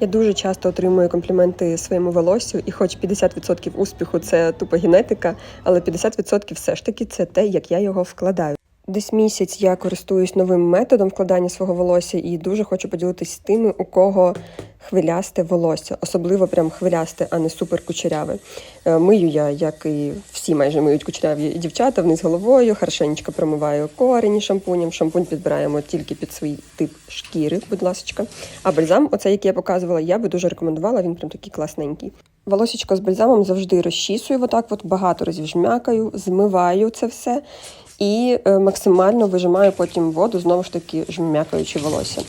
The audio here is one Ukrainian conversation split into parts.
Я дуже часто отримую компліменти своєму волоссю, і хоч 50% успіху це тупо генетика, але 50% все ж таки це те, як я його вкладаю. Десь місяць я користуюсь новим методом вкладання свого волосся і дуже хочу поділитися тими, у кого хвилясте волосся, особливо прям хвилясте, а не супер кучеряве. Е, Мию я, як і всі майже миють кучеряві дівчата, вниз головою, хорошенечко промиваю корені шампунем. Шампунь підбираємо тільки під свій тип шкіри, будь ласка. А бальзам, оцей, який я показувала, я би дуже рекомендувала, він прям такий класненький. Волосічко з бальзамом завжди розчісую, отак от багато разів жмякаю, змиваю це все і е, максимально вижимаю потім воду, знову ж таки жмякаючи волосся.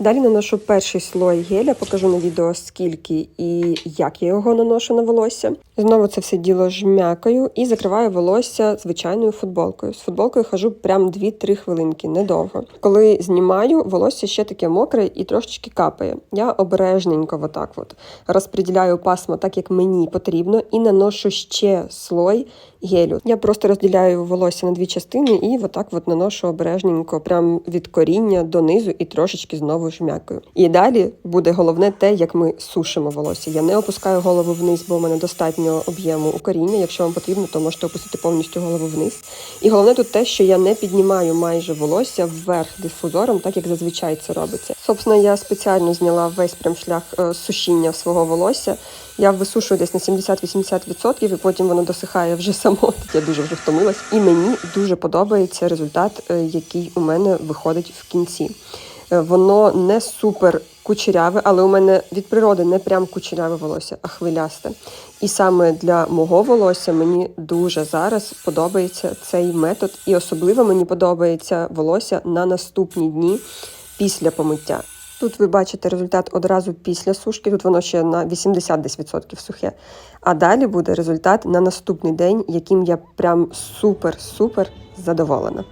Далі наношу перший слой геля, покажу на відео скільки і як я його наношу на волосся. Знову це все діло жмякаю і закриваю волосся звичайною футболкою. З футболкою хожу прям 2-3 хвилинки, недовго. Коли знімаю, волосся ще таке мокре і трошечки капає. Я обережненько отак от розподіляю пасмо так, як мені потрібно, і наношу ще слой гелю. Я просто розділяю волосся на дві частини і отак от наношу обережненько, прям від коріння донизу і трошечки знову жмякаю. І далі буде головне те, як ми сушимо волосся. Я не опускаю голову вниз, бо в мене достатньо об'єму у коріння. Якщо вам потрібно, то можете опустити повністю голову вниз. І головне тут те, що я не піднімаю майже волосся вверх дифузором, так як зазвичай це робиться. Собственно, я спеціально зняла весь прям шлях е, сушіння свого волосся. Я висушую десь на 70-80% і потім воно досихає вже само. Я дуже вже втомилась. І мені дуже подобається результат, е, який у мене виходить в кінці. Е, Воно не супер кучеряве, але у мене від природи не прям кучеряве волосся, а хвилясте. І саме для мого волосся мені дуже зараз подобається цей метод, і особливо мені подобається волосся на наступні дні після помиття. Тут ви бачите результат одразу після сушки, тут воно ще на 80 десь відсотків сухе. А далі буде результат на наступний день, яким я прям супер-супер задоволена.